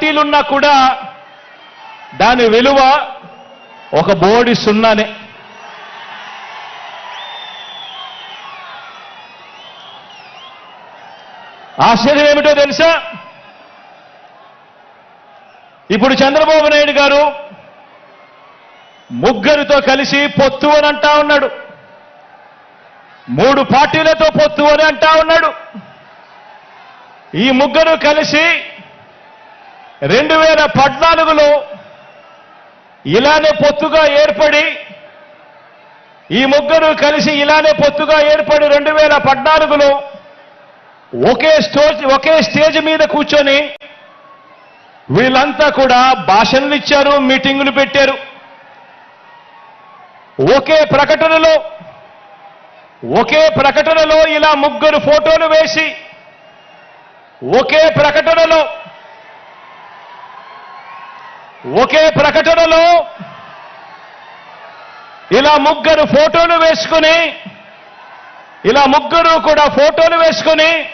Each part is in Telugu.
పార్టీలున్నా కూడా దాని విలువ ఒక బోడి సున్నానే. ఆశ్చర్యం ఏమిటో తెలుసా? ఇప్పుడు చంద్రబాబు నాయుడు గారు ముగ్గురితో కలిసి పొత్తు అని అంటా ఉన్నాడు. మూడు పార్టీలతో పొత్తు అని అంటా ఉన్నాడు. ఈ ముగ్గురు కలిసి రెండు వేల పద్నాలుగులో ఇలానే పొత్తుగా ఏర్పడి ఈ ముగ్గురు కలిసి ఇలానే పొత్తుగా ఏర్పడి రెండు వేల పద్నాలుగులో ఒకే స్టోజ్ ఒకే స్టేజ్ మీద కూర్చొని వీళ్ళంతా కూడా భాషణలు ఇచ్చారు మీటింగులు పెట్టారు. ఒకే ప్రకటనలో ఒకే ప్రకటనలో ఇలా ముగ్గురు ఫోటోలు వేసి ఒకే ప్రకటనలో ఒకే ప్రకటనలో ఇలా ముగ్గురు ఫోటోలు వేసుకుని ఇలా ముగ్గురు కూడా ఫోటోలు వేసుకుని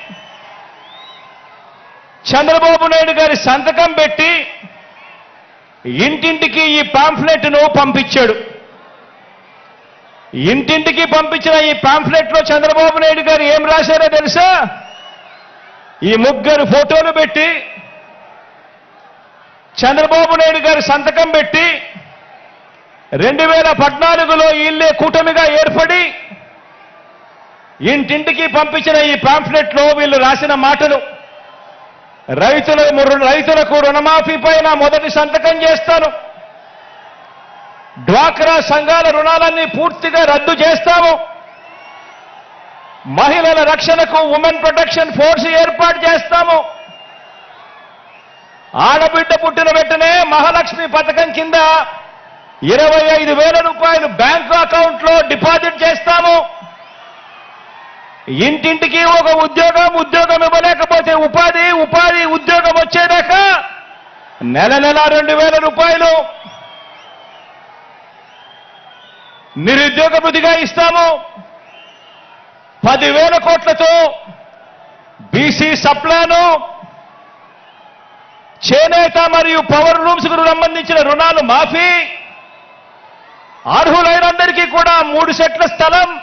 చంద్రబాబు నాయుడు గారి సంతకం పెట్టి ఇంటింటికి ఈ పాంఫ్లెట్ను పంపించాడు. ఇంటింటికి పంపించిన ఈ పాంఫ్లెట్లో చంద్రబాబు నాయుడు గారు ఏం రాశారో తెలుసా? ఈ ముగ్గురు ఫోటోలు పెట్టి చంద్రబాబు నాయుడు గారి సంతకం పెట్టి రెండు వేల పద్నాలుగులో ఇల్లే కూటమిగా ఏర్పడి ఇంటింటికి పంపించిన ఈ పాంఫ్లెట్లో వీళ్ళు రాసిన మాటలు రైతుల రైతులకు రుణమాఫీ పైన మొదటి సంతకం చేస్తాను. డ్వాక్రా సంఘాల రుణాలన్నీ పూర్తిగా రద్దు చేస్తాము. మహిళల రక్షణకు ఉమెన్ ప్రొటెక్షన్ ఫోర్స్ ఏర్పాటు చేస్తాము. ఆడబిడ్డ పుట్టిన వెంటనే మహాలక్ష్మి పథకం కింద ఇరవై ఐదు వేల రూపాయలు బ్యాంకు అకౌంట్లో డిపాజిట్ చేస్తాము. ఇంటింటికి ఒక ఉద్యోగం ఉద్యోగం ఇవ్వలేకపోతే ఉపాధి ఉపాధి ఉద్యోగం వచ్చేదాకా నెల నెల రెండు వేల రూపాయలు నిరుద్యోగ వృద్ధిగా ఇస్తాము. పదివేల కోట్లతో బీసీ సప్లాను చేనేత మరియు పవర్ రూమ్స్కు సంబంధించిన రుణాలు మాఫీ. అర్హులైనందరికీ కూడా మూడు సెట్ల స్థలం.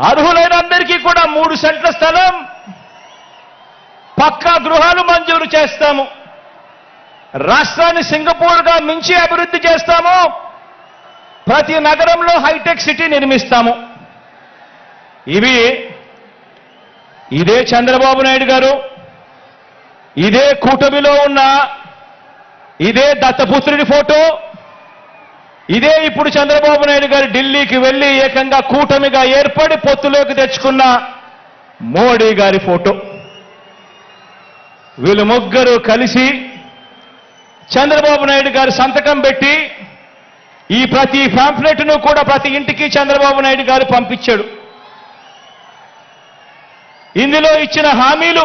అర్హులైనందరికీ కూడా మూడు సెంట్ల స్థలం. పక్కా గృహాలు మంజూరు చేస్తాము. రాష్ట్రాన్ని సింగపూర్గా మించి అభివృద్ధి చేస్తాము. ప్రతి నగరంలో హైటెక్ సిటీ నిర్మిస్తాము. ఇవి ఇదే చంద్రబాబు నాయుడు గారు ఇదే కూటమిలో ఉన్న ఇదే దత్తపుత్రుడి ఫోటో ఇదే ఇప్పుడు చంద్రబాబు నాయుడు గారు ఢిల్లీకి వెళ్ళి ఏకంగా కూటమిగా ఏర్పడి పొత్తులోకి తెచ్చుకున్న మోడీ గారి ఫోటో. వీళ్ళు ముగ్గురు కలిసి చంద్రబాబు నాయుడు గారు సంతకం పెట్టి ఈ ప్రతి పాంఫ్లెట్ను కూడా ప్రతి ఇంటికి చంద్రబాబు నాయుడు గారు పంపించాడు. ఇందులో ఇచ్చిన హామీలు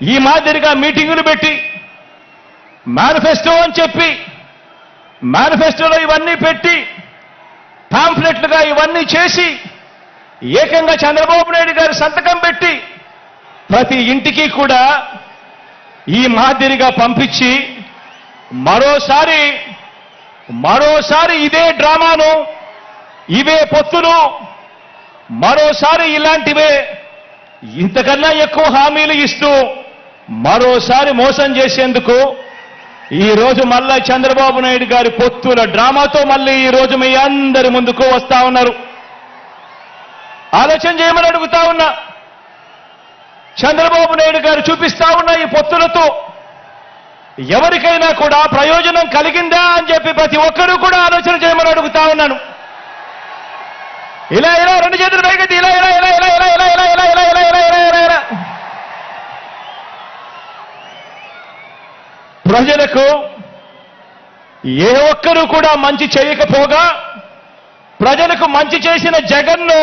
ఈ మాదిరిగా మీటింగులు పెట్టి మేనిఫెస్టో అని చెప్పి మేనిఫెస్టోలో ఇవన్నీ పెట్టి పాంఫ్లెట్లుగా ఇవన్నీ చేసి ఏకంగా చంద్రబాబు నాయుడు గారు సంతకం పెట్టి ప్రతి ఇంటికి కూడా ఈ మాదిరిగా పంపించి మరోసారి మరోసారి ఇదే డ్రామాను ఇవే పొత్తులు మరోసారి ఇలాంటివే ఇంతకన్నా ఎక్కువ హామీలు ఇస్తూ మరోసారి మోసం చేసేందుకు ఈరోజు మళ్ళా చంద్రబాబు నాయుడు గారి పొత్తుల డ్రామాతో మళ్ళీ ఈరోజు మీ అందరి ముందుకు వస్తా ఉన్నారు. ఆలోచన చేయమని అడుగుతా ఉన్నా. చంద్రబాబు నాయుడు గారు చూపిస్తా ఉన్న ఈ పొత్తులతో ఎవరికైనా కూడా ప్రయోజనం కలిగిందా అని చెప్పి ప్రతి ఒక్కరూ కూడా ఆలోచన చేయమని అడుగుతా ఉన్నాను. ఇలా ఇలా రెండు చేతులు పైకెత్తి ఇలా ఇలా ఇలా ప్రజలకు ఏ ఒక్కరూ కూడా మంచి చేయకపోగా ప్రజలకు మంచి చేసిన జగన్ను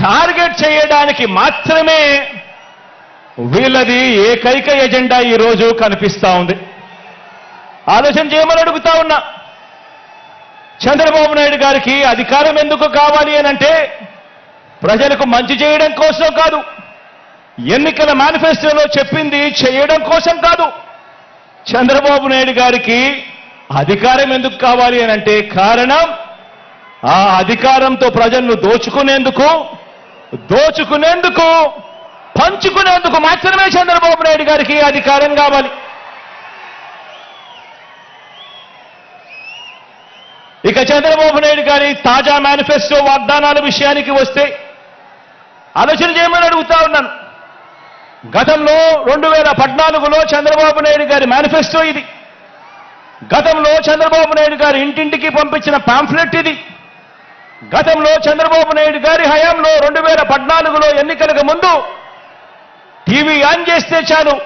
టార్గెట్ చేయడానికి మాత్రమే వీళ్ళది ఏకైక ఎజెండా ఈ రోజు కనిపిస్తా ఉంది. ఆలోచన చేయమని అడుగుతా ఉన్నా. చంద్రబాబు నాయుడు గారికి అధికారం ఎందుకు కావాలి అని అంటే ప్రజలకు మంచి చేయడం కోసం కాదు. ఎన్నికల మేనిఫెస్టోలో చెప్పింది చేయడం కోసం కాదు. చంద్రబాబు నాయుడు గారికి అధికారం ఎందుకు కావాలి అని అంటే కారణం ఆ అధికారంతో ప్రజలను దోచుకునేందుకు దోచుకునేందుకు పంచుకునేందుకు మాత్రమే చంద్రబాబు నాయుడు గారికి అధికారం కావాలి. ఇక చంద్రబాబు నాయుడు గారి తాజా మేనిఫెస్టో వాగ్దానాల విషయానికి వస్తే ఆలోచన చేయమని అడుగుతా ఉన్నాను. గతంలో రెండు వేల పద్నాలుగులో చంద్రబాబు నాయుడు గారి మేనిఫెస్టో ఇది. గతంలో చంద్రబాబు నాయుడు గారు ఇంటింటికి పంపించిన పాంఫ్లెట్ ఇది. గతంలో చంద్రబాబు నాయుడు గారి హయాంలో రెండు వేల పద్నాలుగులో ఎన్నికలకు ముందు టీవీ ఆన్ చేస్తే చాలు.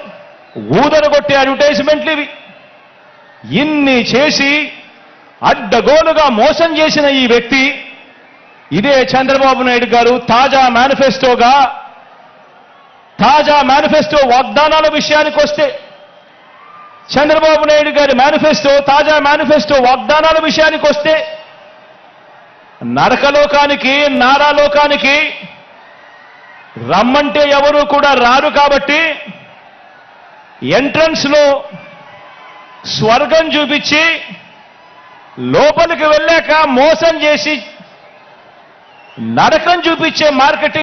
ఊదరగొట్టే అడ్వర్టైజ్మెంట్లు ఇవి. ఇన్ని చేసి అడ్డగోలుగా మోసం చేసిన ఈ వ్యక్తి ఇదే చంద్రబాబు నాయుడు గారు తాజా మేనిఫెస్టోగా తాజా మేనిఫెస్టో వాగ్దానాల విషయానికి వస్తే చంద్రబాబు నాయుడు గారి మేనిఫెస్టో తాజా మేనిఫెస్టో వాగ్దానాల విషయానికి వస్తే నరకలోకానికి నారాలోకానికి రమ్మంటే ఎవరు కూడా రారు కాబట్టి ఎంట్రన్స్లో స్వర్గం చూపించి లోపలికి వెళ్ళాక మోసం చేసి నరకం చూపించే మార్కెటింగ్